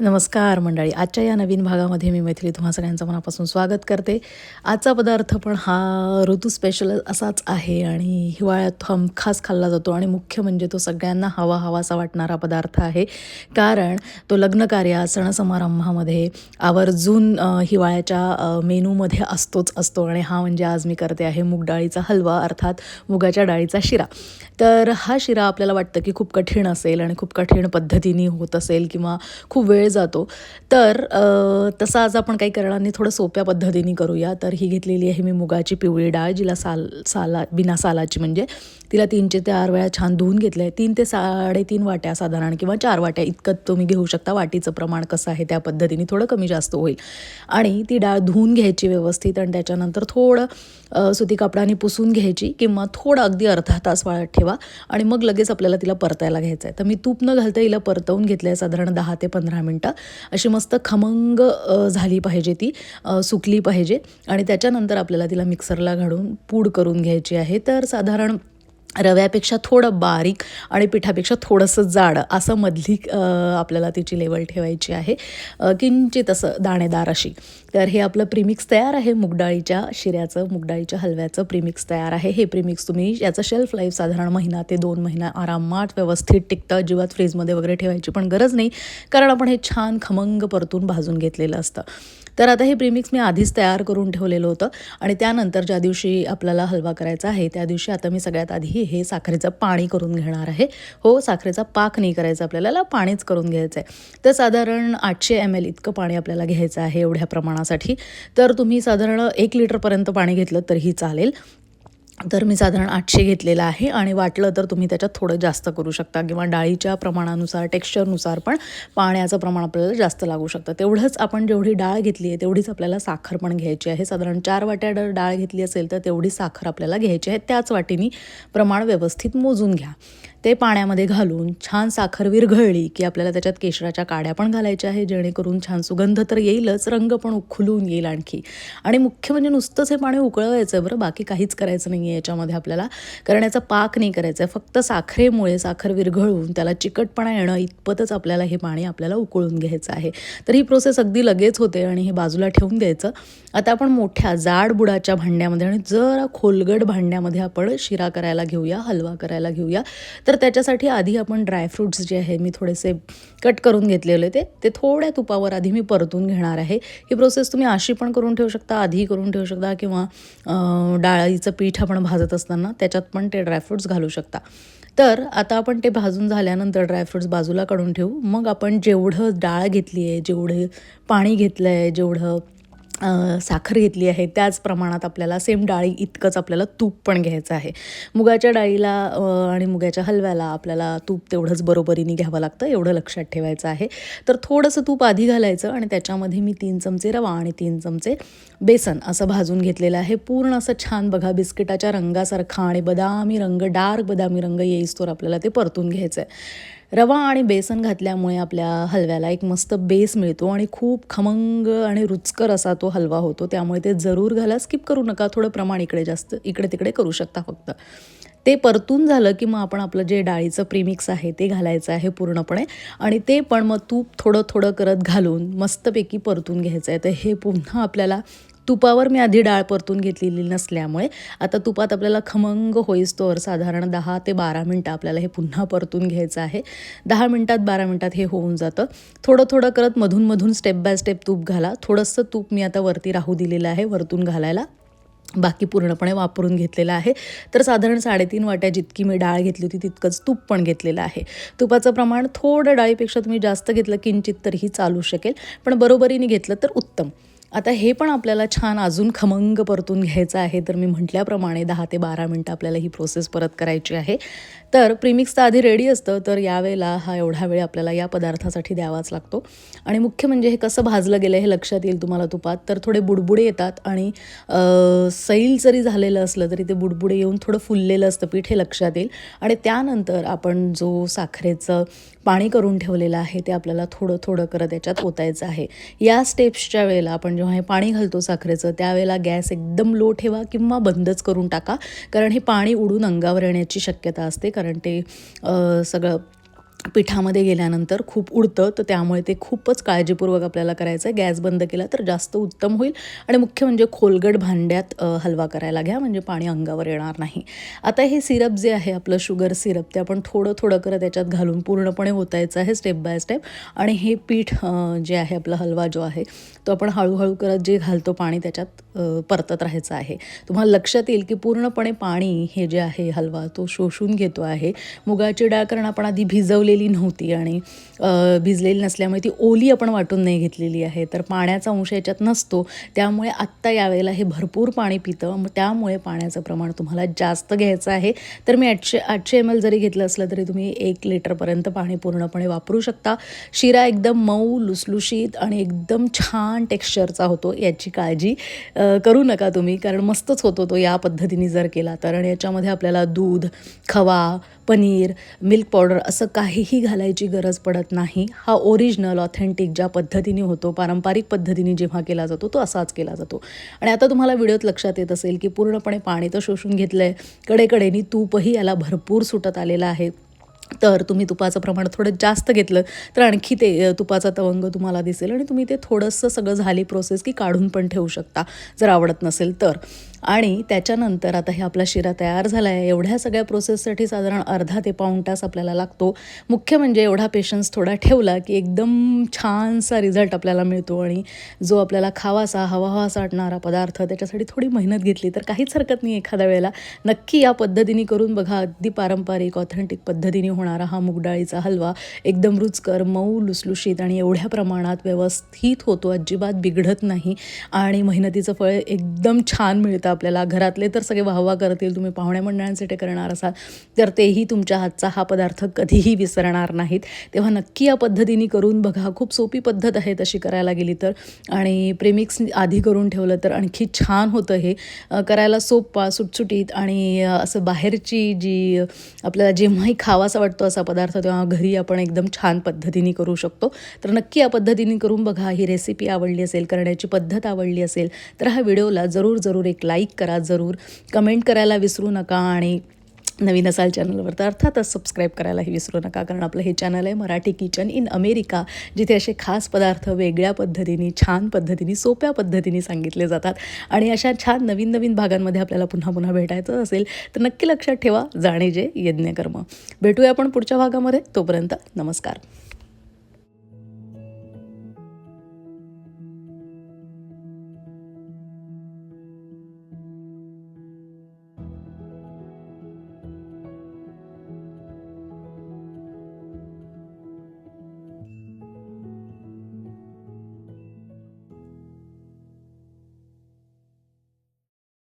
नमस्कार मंडळी. आजच्या या नवीन भागामध्ये मी मैथिली तुम्हा सगळ्यांचं मनापासून स्वागत करते. आजचा पदार्थ पण हा ऋतू स्पेशल असाच आहे आणि हिवाळ्यात हमखास खाल्ला जातो आणि मुख्य म्हणजे तो सगळ्यांना हवा हवासा वाटणारा पदार्थ आहे. कारण तो लग्नकार्यात सणसमारंभामध्ये आवर्जून हिवाळ्याच्या मेनूमध्ये असतोच असतो आणि हा म्हणजे आज मी करते आहे मूग डाळीचा हलवा अर्थात मुगाच्या डाळीचा शिरा. तर हा शिरा आपल्याला वाटतं की खूप कठीण असेल आणि खूप कठीण पद्धतीने होत असेल किंवा खूप वेळ जातो. तर तसं आज आपण काही करणार थोडं सोप्या पद्धतीने करूया. तर ही घेतलेली आहे मी मुगाची पिवळी डाळ जिला साल साला बिना सालाची म्हणजे तिला तीनचे चार वेळा छान धुवून घेतलं आहे तीन ते साडेतीन वाट्या साधारण किंवा चार वाट्या इतकं तुम्ही घेऊ शकता. वाटीचं प्रमाण कसं आहे त्या पद्धतीने थोडं कमी जास्त होईल. आणि ती डाळ धुवून घ्यायची व्यवस्थित आणि त्याच्यानंतर थोडं सुती कपडाने पुसून घ्यायची किंवा थोडं अगदी अर्धा तास वाळत ठेवा आणि मग लगेच आपल्याला तिला परतायला घ्यायचं आहे तर मी तूप न घालता हिला परतवून घेतलं आहे साधारण दहा ते पंधरा मिनटं. अशी मस्त खमंग झाली पाहिजे ती सुकली पाहिजे. आणि त्याच्यानंतर आपल्याला तिला मिक्सरला घालून पूड करून घ्यायची आहे. तर साधारण रव्यापेक्षा थोडं बारीक आणि पिठापेक्षा थोडंसं जाड असं मधली आपल्याला तिची लेवल ठेवायची आहे. किंचित असं दाणेदार अशी. तर हे आपलं प्रीमिक्स तयार आहे. मुगडाळीच्या शिऱ्याचं मुगडाळीच्या हलव्याचं प्रीमिक्स तयार आहे. हे प्रीमिक्स तुम्ही याचं शेल्फ लाईफ साधारण महिना ते दोन महिना आरामात व्यवस्थित टिकतं अजिबात फ्रीजमध्ये वगैरे ठेवायची पण गरज नाही. कारण आपण हे छान खमंग परतून भाजून घेतलेलं असतं. तर आता हे प्रीमिक्स मी आधीच तयार करून ठेवलेलं होतं. आणि त्यानंतर ज्या दिवशी आपल्याला हलवा करायचा आहे त्या दिवशी आता मी सगळ्यात आधी हे साखरेचं पाणी करून घेणार आहे. हो साखरेचा पाक नाही करायचा आपल्याला पाणीच करून घ्यायचं आहे तर साधारण आठशे एम एल इतकं पाणी आपल्याला घ्यायचं आहे एवढ्या प्रमाणासाठी. तर तुम्ही साधारण एक लिटरपर्यंत पाणी घेतलं तरीही चालेल. तर मी साधारण आठशे घेतलेलं आहे आणि वाटलं तर तुम्ही त्याच्यात थोडं जास्त करू शकता किंवा डाळीच्या प्रमाणानुसार टेक्स्चरनुसार पण पाण्याचं प्रमाण आपल्याला जास्त लागू शकतं. तेवढंच आपण जेवढी डाळ घेतली आहे तेवढीच आपल्याला साखर पण घ्यायची आहे. साधारण चार वाट्या डाळ घेतली असेल तर तेवढी साखर आपल्याला घ्यायची आहे. त्याच वाटीनी प्रमाण व्यवस्थित मोजून घ्या. ते पाण्यामध्ये घालून छान साखर विरघळली की आपल्याला त्याच्यात केशराच्या काड्या पण घालायच्या आहे जेणेकरून छान सुगंध तर येईलच रंग पण उखलून येईल आणखी. आणि मुख्य म्हणजे नुसतंच हे पाणी उकळवायचं आहे बरं बाकी काहीच करायचं नाही आहे याच्यामध्ये आपल्याला. कारण याचा पाक नाही करायचा आहे फक्त साखरेमुळे साखर विरघळून त्याला चिकटपणा येणं इतपतच आपल्याला हे पाणी आपल्याला उकळून घ्यायचं आहे. तर ही प्रोसेस अगदी लगेच होते आणि हे बाजूला ठेवून द्यायचं. आता आपण मोठ्या जाड बुडाच्या भांड्यामध्ये आणि जरा खोलगड भांड्यामध्ये आपण शिरा करायला घेऊया हलवा करायला घेऊया. तर तर त्याच्यासाठी आधी आपण ड्रायफ्रूट्स जे आहे मी थोडेसे कट करून घेतलेले ते. ते थोड्या तुपावर आधी मी परतून घेणार आहे. ही प्रोसेस तुम्ही अशी पण करून ठेवू शकता आधी करून ठेवू शकता किंवा डाळीचं पीठ आपण भाजत असताना त्याच्यात पण ते ड्रायफ्रूट्स घालू शकता. तर आता आपण ते भाजून झाल्यानंतर ड्रायफ्रूट्स बाजूला काढून ठेवू. मग आपण जेवढं डाळ घेतली आहे जेवढे पाणी घेतलं आहे जेवढं साखर घेतली आहे त्याच प्रमाणात आपल्याला सेम डाळी इतकंच आपल्याला तूप पण घ्यायचं आहे. मुगाच्या डाळीला आणि मुगाच्या हलव्याला आपल्याला तूप तेवढंच बरोबरीने घ्यावं लागतं एवढं लक्षात ठेवायचं आहे. तर थोडंसं तूप आधी घालायचं आणि त्याच्यामध्ये मी तीन चमचे रवा आणि तीन चमचे बेसन असं भाजून घेतलेलं आहे. पूर्ण असं छान बघा बिस्किटाच्या रंगासारखा आणि बदामी रंग डार्क बदामी रंग येईस्तोवर आपल्याला ते परतून घ्यायचं आहे रवा आणि बेसन घातल्यामुळे आपल्या हलव्याला एक मस्त बेस मिळतो आणि खूप खमंग आणि रुचकर असा तो हलवा होतो. त्यामुळे ते जरूर घाला स्किप करू नका. थोडं प्रमाण इकडे जास्त इकडे तिकडे करू शकता फक्त. ते परतून झालं की मग आपण आपलं जे डाळीचं प्रीमिक्स आहे ते घालायचं आहे पूर्णपणे. आणि ते पण मग तूप थोडं थोडं करत घालून मस्तपैकी परतून घ्यायचं आहे. तर हे पुन्हा आपल्याला तुपावर मी आधी डाळ परतून घेतलेली नसल्यामुळे आता तुपात आपल्याला खमंग होईस्तोवर साधारण दहा ते बारा मिनटं आपल्याला हे पुन्हा परतून घ्यायचं आहे. दहा मिनटात बारा मिनटात हे होऊन जातं. थोडं थोडं करत मधून मधून स्टेप बाय स्टेप तूप घाला. थोडंसं तूप मी आता वरती राहू दिलेलं आहे वरतून घालायला. बाकी पूर्णपणे वापरून घेतलेलं आहे. तर साधारण साडेतीन वाट्या जितकी मी डाळ घेतली होती तितकंच तूप पण घेतलेलं आहे. तुपाचं प्रमाण थोडं डाळीपेक्षा तुम्ही जास्त घेतलं किंचित तरीही चालू शकेल. पण बरोबरीने घेतलं तर उत्तम. आता हे पण आपल्याला छान अजून खमंग परतून घ्यायचं आहे. तर मी म्हटल्याप्रमाणे दहा ते बारा मिनटं आपल्याला ही प्रोसेस परत करायची आहे. तर प्रीमिक्स तर आधी रेडी असतं तर यावेळेला हा एवढा वेळ आपल्याला या पदार्थासाठी द्यावाच लागतो. आणि मुख्य म्हणजे हे कसं भाजलं गेलं हे लक्षात येईल तुम्हाला तुपात. तर थोडे बुडबुडे येतात आणि सैल जरी झालेलं असलं तरी ते बुडबुडे येऊन थोडं फुललेलं असतं पीठ हे लक्षात येईल. आणि त्यानंतर आपण जो साखरेचं पाणी करून ठेवलेलं आहे ते आपल्याला थोडं थोडं करत याच्यात ओतायचं आहे. या स्टेप्सच्या वेळेला आपण जेव्हा हे पाणी घालतो साखरेचं त्यावेळेला गॅस एकदम लो ठेवा किंवा बंदच करून टाका कारण हे पाणी उडून अंगावर येण्याची शक्यता असते कारण ते सगळं पिठामध्ये गेल्यानंतर खूप उडतं तर त्यामुळे ते खूपच काळजीपूर्वक आपल्याला करायचं आहे गॅस बंद केला तर जास्त उत्तम होईल. आणि मुख्य म्हणजे खोलगट भांड्यात हलवा करायला घ्या म्हणजे पाणी अंगावर येणार नाही. आता हे सिरप जे आहे आपलं शुगर सिरप ते आपण थोडं थोडं करत त्याच्यात घालून पूर्णपणे होतायचं आहे स्टेप बाय स्टेप. आणि हे पीठ जे आहे आपला हलवा जो आहे तो आपण हळूहळू करत जे घालतो पाणी त्याच्यात परतत राहायचं आहे. तुम्हाला लक्षात येईल की पूर्णपणे पाणी हे जे आहे हलवा तो शोषून घेतो आहे. मुगाची डाळ कारण आपण आधी भिजलेली नव्हती आणि भिजलेली नसल्यामुळे ती ओली आपण वाटून नाही घेतलेली आहे. तर पाण्याचा अंश याच्यात नसतो. त्यामुळे आत्ता यावेळेला हे भरपूर पाणी पितं. मग त्यामुळे पाण्याचं प्रमाण तुम्हाला जास्त घ्यायचं आहे. तर मी आठशे आठशे एम एल जरी घेतलं असलं तरी तुम्ही एक लिटरपर्यंत पाणी पूर्णपणे वापरू शकता. शिरा एकदम मऊ लुसलुशीत आणि एकदम छान टेक्स्चरचा होतो याची काळजी करू नका तुम्ही. कारण मस्तच होतो तो या पद्धतीने जर केला तर. आणि याच्यामध्ये आपल्याला दूध खवा पनीर मिल्क पावडर असं काही काहीही घालायची गरज पडत नाही. हा ओरिजिनल ऑथेंटिक ज्या पद्धतीने होतो पारंपरिक पद्धतीने जेव्हा केला जातो तो असाच केला जातो. आणि आता तुम्हाला व्हिडिओत लक्षात येत असेल की पूर्णपणे पाणी तर शोषून घेतलं आहे कडेकडेनी तूपही याला भरपूर सुटत आलेलं आहे. तर तुम्ही तुपाचं प्रमाण थोडं जास्त घेतलं तर आणखी ते तुपाचा तवंग तुम्हाला दिसेल. आणि तुम्ही ते थोडंसं सगळं झाली प्रोसेस की काढून पण ठेवू शकता जर आवडत नसेल तर. आणि त्याच्यानंतर आता हे आपला शिरा तयार झाला आहे एवढ्या सगळ्या प्रोसेससाठी साधारण अर्धा ते पाऊण तास आपल्याला लागतो. मुख्य म्हणजे एवढा पेशन्स थोडा ठेवला की एकदम छानसा रिझल्ट आपल्याला मिळतो आणि जो आपल्याला खावासा हवा हवासा वाटणारा पदार्थ त्याच्यासाठी थोडी मेहनत घेतली तर काहीच हरकत नाही एखाद्या वेळेला. नक्की या पद्धतीने करून बघा अगदी पारंपरिक ऑथेंटिक पद्धतीने होणारा हा मुगडाळीचा हलवा एकदम रुचकर मऊ लुसलुशीत आणि एवढ्या प्रमाणात व्यवस्थित होतो. अजिबात बिघडत नाही आणि मेहनतीचं फळ एकदम छान मिळतं आपल्याला घरातले तर सगळे वाहवा करतील तुम्ही पाहुण्या मंडळांसाठी करणार असाल तर तेही तुमच्या हातचा हा पदार्थ कधीही विसरणार नाहीत. तेव्हा नक्की या पद्धतीने करून बघा. खूप सोपी पद्धत आहे तशी करायला गेली तर. आणि प्रेमिक्स आधी करून ठेवलं तर आणखी छान होतं हे. करायला सोपा सुटसुटीत आणि असं बाहेरची जी आपल्याला जेव्हाही खावासा वाटतो असा पदार्थ तेव्हा घरी आपण एकदम छान पद्धतीने करू शकतो. तर नक्की या पद्धतीने करून बघा. ही रेसिपी आवडली असेल करण्याची पद्धत आवडली असेल तर हा व्हिडिओला जरूर जरूर एक लाईक करा जरूर. कमेंट करायला विसरू नका आणि नवीन असाल चॅनलवर तर अर्थातच सबस्क्राईब करायलाही विसरू नका कारण आपलं हे चॅनल आहे मराठी किचन इन अमेरिका जिथे असे खास पदार्थ वेगळ्या पद्धतीने छान पद्धतीने सोप्या पद्धतीने सांगितले जातात. आणि अशा छान नवीन नवीन भागांमध्ये आपल्याला पुन्हा पुन्हा भेटायचं असेल तर नक्की लक्षात ठेवा जाणे जे यज्ञकर्म. भेटूया आपण पुढच्या भागामध्ये तोपर्यंत नमस्कार.